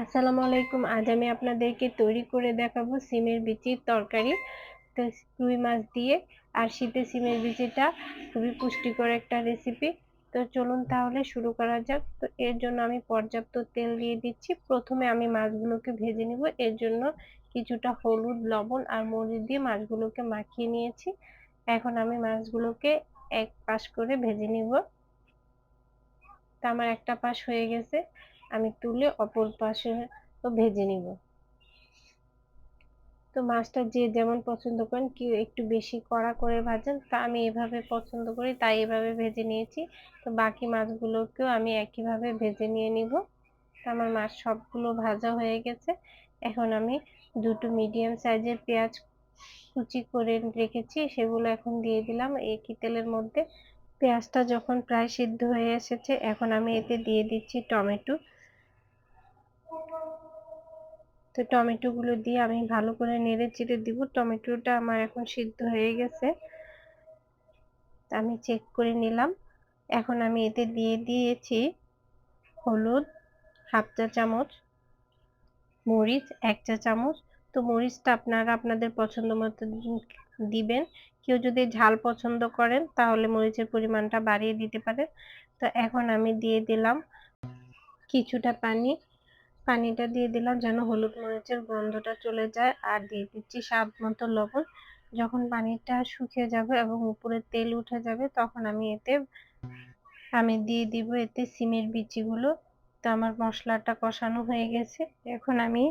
আসসালামু আলাইকুম। আজ আমি আপনাদেরকে তৈরি করে দেখাবো সিমের বিচির তরকারি। তো রুই মাছ দিয়ে আর শীতে সিমের বিচিটা খুবই পুষ্টিকর একটা রেসিপি তো চলুন তাহলে শুরু করা যাক। তো এর জন্য আমি পর্যাপ্ত তেল দিয়ে দিচ্ছি। প্রথমে আমি মাছগুলোকে ভেজে নিব। এর জন্য কিছুটা হলুদ, লবণ আর মরিচ দিয়ে মাছগুলোকে মাখিয়ে নিয়েছি। এখন আমি মাছগুলোকে এক পাশ করে ভেজে নিব। তা আমার একটা পাশ হয়ে গেছে। আমি তুলে অপর পাশে ভেজে নিব। তো মাছটা যে যেমন পছন্দ করেন, কেউ একটু বেশি কড়া করে ভাজেন, তা আমি এভাবে পছন্দ করি, তাই এভাবে ভেজে নিয়েছি। তো বাকি মাছগুলোকেও আমি একইভাবে ভেজে নিয়ে নিব। আমার মাছ সবগুলো ভাজা হয়ে গেছে। এখন আমি দুটো মিডিয়াম সাইজের পেঁয়াজ কুচি করে রেখেছি, সেগুলো এখন দিয়ে দিলাম। একই তেলের মধ্যে পেঁয়াজটা যখন প্রায় সিদ্ধ হয়ে এসেছে, এখন আমি এতে দিয়ে দিচ্ছি টমেটো। তো টমেটোগুলো দিয়ে আমি ভালো করে নেড়ে চেড়ে দিব। টমেটোটা আমার এখন সিদ্ধ হয়ে গেছে। আমি চেক করে নিলাম। এখন আমি এতে দিয়ে দিয়েছি হলুদ হাফ চা চামচ, মরিচ এক চা চামচ। তো মরিচটা আপনারা আপনাদের পছন্দ মতো দিবেন। কেউ যদি ঝাল পছন্দ করেন তাহলে মরিচের পরিমাণটা বাড়িয়ে দিতে পারেন। তো এখন আমি দিয়ে দিলাম কিছুটা পানি। পানিটা দিয়ে দিলাম যেন হলুদ মরিচের গন্ধটা চলে যায়। আর দিয়ে দিচ্ছি স্বাদ মতো লবণ। যখন পানিটা শুকিয়ে যাবে এবং উপরে তেল উঠে যাবে, তখন আমি এতে, আমি দিয়ে দিব এতে সিমের বিচিগুলো। তো আমার মশলাটা কষানো হয়ে গেছে। এখন আমি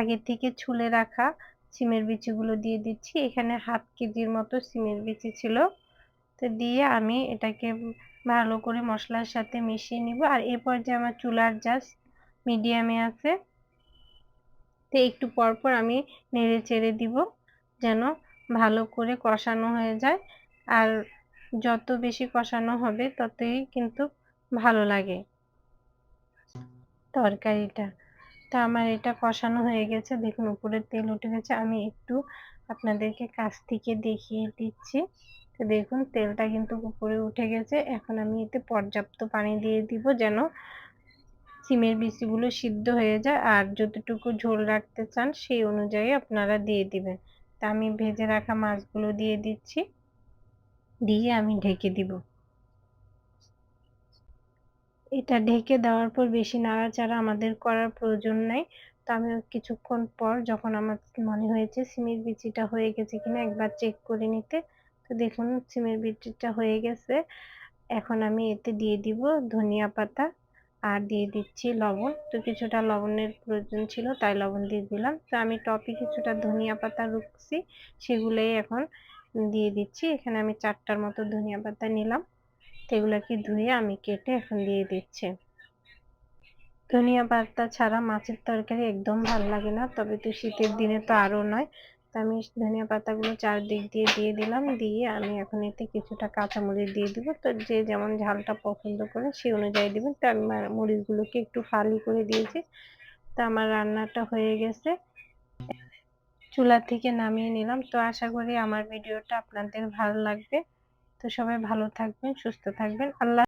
আগে থেকে ছুলে রাখা সিমের বিচিগুলো দিয়ে দিচ্ছি। এখানে হাফ কেজির মতো সিমের বিচি ছিল। তো দিয়ে আমি এটাকে ভালো করে মশলার সাথে মিশিয়ে নিব। আর এ পর্যায়ে আমার চুলার জাস্ট মিডিয়ামে আছে। তো একটু পরপর আমি নেড়ে চেড়ে দিব যেন ভালো করে কষানো হয়ে যায়। আর যত বেশি কষানো হবে ততই কিন্তু ভালো লাগে তরকারিটা। তা আমার এটা কষানো হয়ে গেছে। দেখুন উপরে তেল উঠে গেছে। আমি একটু আপনাদেরকে কাছ থেকে দেখিয়ে দিচ্ছি। তো দেখুন, তেলটা কিন্তু উপরে উঠে গেছে। এখন আমি এতে পর্যাপ্ত পানি দিয়ে দিব যেন সিমের বিচিগুলো সিদ্ধ হয়ে যায় আর যতটুকু ঝোল রাখতে চান সেই অনুযায়ী আপনারা দিয়ে দিবেন। তা আমি ভেজে রাখা মাছগুলো দিয়ে দিচ্ছি। দিয়ে আমি ঢেকে দিব। এটা ঢেকে দেওয়ার পর বেশি নাড়াচাড়া আমাদের করার প্রয়োজন নাই। তো আমি কিছুক্ষণ পর যখন আমার মনে হয়েছে সিমের বিচিটা হয়ে গেছে কিনা একবার চেক করে নিতে, তো দেখুন সিমের বিচিটা হয়ে গেছে। এখন আমি এতে দিয়ে দিব ধনিয়া পাতা। আর দিয়ে দিচ্ছি লবণ। তো কিছুটা লবণের প্রয়োজন ছিল, তাই লবণ দিয়ে দিলাম। তো আমি টপে কিছুটা ধনিয়া পাতা রুখছি, সেগুলোই এখন দিয়ে দিচ্ছি। এখানে আমি চারটার মতো ধনিয়া পাতা নিলাম। সেগুলোকে ধুয়ে আমি কেটে এখন দিয়ে দিচ্ছি। ধনিয়া পাতা ছাড়া মাছের তরকারি একদম ভালো লাগে না, তবে তো শীতের দিনে তো আরও নয়। আমি ধনিয়া পাতাগুলো চারদিক দিয়ে দিয়ে দিলাম। দিয়ে আমি এখন এতে কিছুটা কাঁচামরিচ দিয়ে দিব। তো যে যেমন ঝালটা পছন্দ করে সেই অনুযায়ী দেবেন। তো আমি মরিচগুলোকে একটু ফালি করে দিয়েছি। তো আমার রান্নাটা হয়ে গেছে। চুলা থেকে নামিয়ে নিলাম। তো আশা করি আমার ভিডিওটা আপনাদের ভালো লাগবে। তো সবাই ভালো থাকবেন, সুস্থ থাকবেন। আল্লাহ